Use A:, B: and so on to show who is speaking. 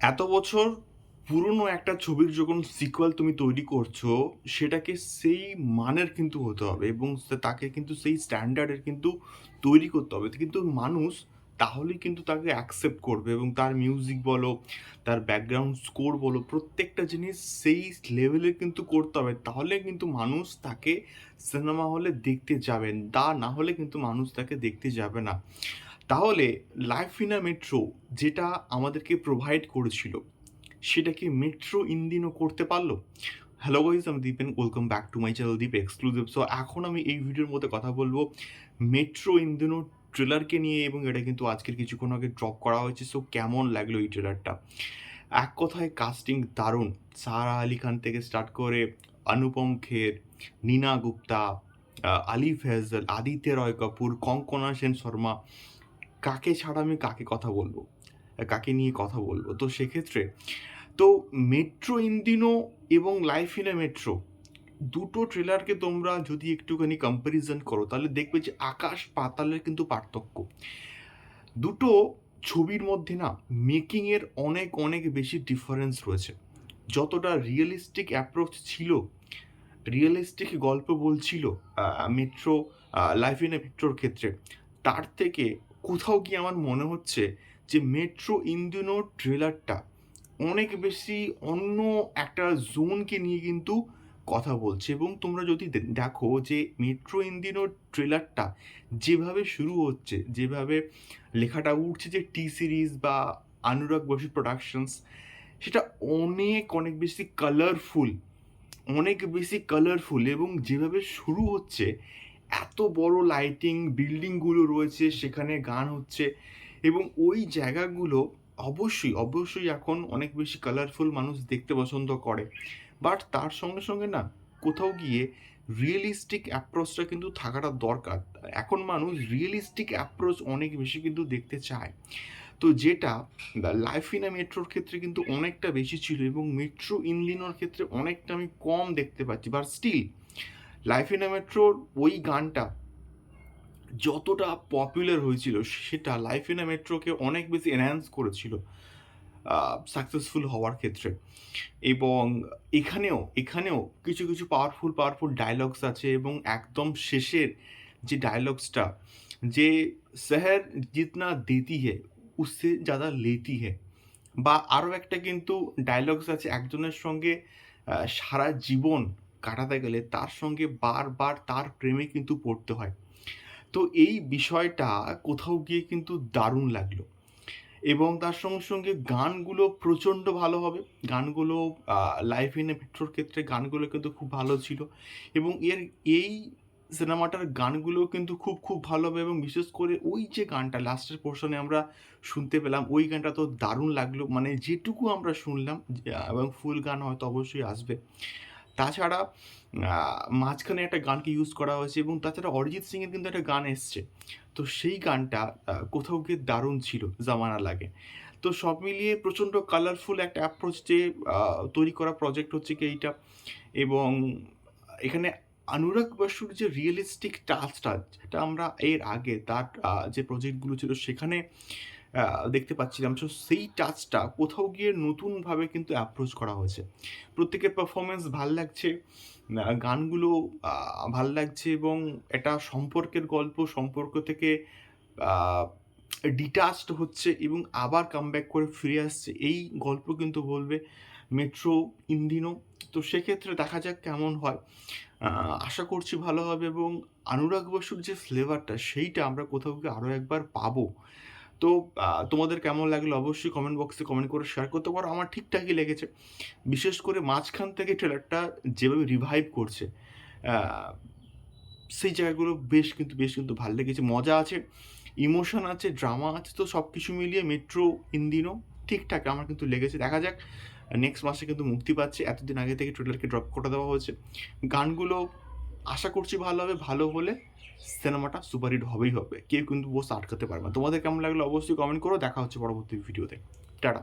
A: এত বছর পুরনো একটা ছবির যখন সিকুয়েল তুমি তৈরি করছ, সেটাকে সেই মানের কিন্তু হতে হবে এবং তাকে কিন্তু সেই স্ট্যান্ডার্ডের কিন্তু তৈরি করতে হবে। কিন্তু মানুষ তাহলেই কিন্তু তাকে অ্যাকসেপ্ট করবে এবং তার মিউজিক বলো, তার ব্যাকগ্রাউন্ড স্কোর বলো, প্রত্যেকটা জিনিস সেই লেভেলে কিন্তু করতে হবে। তাহলে কিন্তু মানুষ তাকে সিনেমা হলে দেখতে যাবেন। তা না হলে কিন্তু মানুষ তাকে দেখতে যাবে না। তাহলে লাইফ আ মেট্রো যেটা আমাদেরকে প্রোভাইড করেছিল, সেটা কি মেট্রো ইন্দিনও করতে পারল? হ্যালো গাইজ আমি Dipen welcome back to my channel Deep exclusive so এখন আমি এই ভিডিওর মধ্যে কথা বলব মেট্রো ইন্দিনো ট্রেলারকে নিয়ে এবং এটা কিন্তু আজকের কিছুক্ষণ আগে ড্রপ করা হয়েছে। সো কেমন লাগল এই ট্রেলারটা এক কথায় কাস্টিং দারুণ। সারা আলি খান থেকে স্টার্ট করে অনুপম খের, নীনা গুপ্তা আলি ফেজল, আদিত্য রয় কাপুর, কঙ্কনা সেন শর্মা কাকে ছাড়া আমি কাকে কথা বলব? কাকে নিয়ে কথা বলব? তো সেক্ষেত্রে তো মেট্রো ইন্দিনো এবং লাইফ ইন এ মেট্রো দুটো ট্রেলারকে তোমরা যদি একটুখানি কম্প্যারিজন করো, তাহলে দেখবে যে আকাশ পাতালের কিন্তু পার্থক্য। দুটো ছবির মধ্যে না মেকিংয়ের অনেক অনেক বেশি ডিফারেন্স রয়েছে। যতটা রিয়েলিস্টিক অ্যাপ্রোচ ছিল রিয়েলিস্টিক গল্প বলছিল মেট্রো লাইফ ইন এ মেট্রোর ক্ষেত্রে, তার থেকে কোথাও গিয়ে আমার মনে হচ্ছে যে মেট্রো ইন্দিনো ট্রেলারটা অনেক বেশি অন্য একটা জোনকে নিয়ে কিন্তু কথা বলছে এবং তোমরা যদি দেখো যে মেট্রো ইন্দিনো ট্রেলারটা যেভাবে শুরু হচ্ছে, যেভাবে লেখাটা উঠছে যে টি সিরিজ বা অনুরাগ বসু প্রোডাকশনস সেটা অনেক অনেক বেশি কালারফুল অনেক বেশি কালারফুল এবং যেভাবে শুরু হচ্ছে এত বড় লাইটিং বিল্ডিংগুলো রয়েছে, সেখানে গান হচ্ছে এবং ওই জায়গাগুলো অবশ্যই অবশ্যই এখন অনেক বেশি কালারফুল মানুষ দেখতে পছন্দ করে। বাট তার সঙ্গে সঙ্গে না, কোথাও গিয়ে রিয়েলিস্টিক অ্যাপ্রোচটা কিন্তু থাকাটা দরকার। এখন মানুষ রিয়েলিস্টিক অ্যাপ্রোচ অনেক বেশি কিন্তু দেখতে চায়। তো যেটা লাইফ ইন মেট্রোর ক্ষেত্রে কিন্তু অনেকটা বেশি ছিল এবং মেট্রো ইনলিনোর ক্ষেত্রে অনেকটা আমি কম দেখতে পাচ্ছি। বাট স্টিল লাইফ ইন মেট্রোর ওই গানটা যতটা পপুলার হয়েছিল, সেটা লাইফ ইন মেট্রোকে অনেক বেশি এনহ্যান্স করেছিল সাকসেসফুল হওয়ার ক্ষেত্রে। এবং এখানেও এখানেও কিছু কিছু পাওয়ারফুল পাওয়ারফুল ডায়লগস আছে এবং একদম শেষের যে ডায়লগসটা যে শহর জিতনা দেতি হে, উসসে জ্যাদা লেতি হে। বা আরও একটা কিন্তু ডায়লগস আছে, একজনের সঙ্গে সারা জীবন কাটাতে গেলে তার সঙ্গে বারবার তার প্রেমে কিন্তু পড়তে হয়। তো এই বিষয়টা কোথাও গিয়ে কিন্তু দারুণ লাগল। এবং তার সঙ্গে সঙ্গে গানগুলো প্রচণ্ড ভালো হবে। গানগুলো লাইফ ইন এ পেট্রোর ক্ষেত্রে গানগুলো কিন্তু খুব ভালো ছিল। এবং এর এই সিনেমাটার গানগুলো কিন্তু খুব খুব ভালো হবে এবং বিশেষ করে ওই যে গানটা লাস্টের পোর্শনে আমরা শুনতে পেলাম, ওই গানটা তো দারুণ লাগল। মানে যেটুকু আমরা শুনলাম এবং ফুল গান হয়তো অবশ্যই আসবে। তাছাড়া মাঝখানে একটা গানকে ইউজ করা হয়েছে এবং তাছাড়া অরিজিৎ সিংয়ের কিন্তু একটা গান এসছে। তো সেই গানটা কোথাও গিয়ে দারুণ ছিল জামানা লাগে। তো সব মিলিয়ে প্রচণ্ড কালারফুল একটা অ্যাপ্রোচ যে তৈরি করা প্রজেক্ট হচ্ছে কি এইটা। এবং এখানে অনুরাগ বসুর যে রিয়েলিস্টিক টাচটা যেটা আমরা এর আগে, তার যে প্রজেক্টগুলো ছিল, সেখানে দেখতে পাচ্ছিলাম। সো সেই টাচটা কোথাও গিয়ে নতুনভাবে কিন্তু অ্যাপ্রোচ করা হয়েছে। প্রত্যেকের পারফরমেন্স ভালো লাগছে গানগুলো ভালো লাগছে এবং এটা সম্পর্কের গল্প, সম্পর্ক থেকে ডিটাচড হচ্ছে এবং আবার কামব্যাক করে ফিরে আসছে। এই গল্প কিন্তু বলবে মেট্রো ইন্দিনো তো সেক্ষেত্রে দেখা যাক কেমন হয়। আশা করছি ভালো হবে এবং অনুরাগ বসুর যে ফ্লেভারটা সেইটা আমরা কোথাও গিয়ে আরও একবার পাবো। তো তোমাদের কেমন লাগল অবশ্যই কমেন্ট বক্সে কমেন্ট করে শেয়ার করতে পারো। আমার ঠিকঠাকই লেগেছে। বিশেষ করে মাঝখান থেকে ট্রেলারটা যেভাবে রিভাইভ করছে সেই জায়গাগুলো বেশ কিন্তু বেশ কিন্তু ভালো লেগেছে। মজা আছে ইমোশন আছে ড্রামা আছে, তো সব কিছু মিলিয়ে মেট্রো ইন্দিনো ঠিকঠাক আমার কিন্তু লেগেছে। দেখা যাক নেক্সট মাসে কিন্তু মুক্তি পাচ্ছে। এতদিন আগে থেকে ট্রেলারকে ড্রপ করে দেওয়া হয়েছে। গানগুলো আশা করছি ভালো হবে, ভালো হলে সিনেমাটা সুপারহিট হবেই হবে। কেউ কিন্তু বসে আটকাতে পারবে না। তোমাদের কেমন লাগল অবশ্যই কমেন্ট করো। দেখা হচ্ছে পরবর্তী ভিডিওতে টাটা।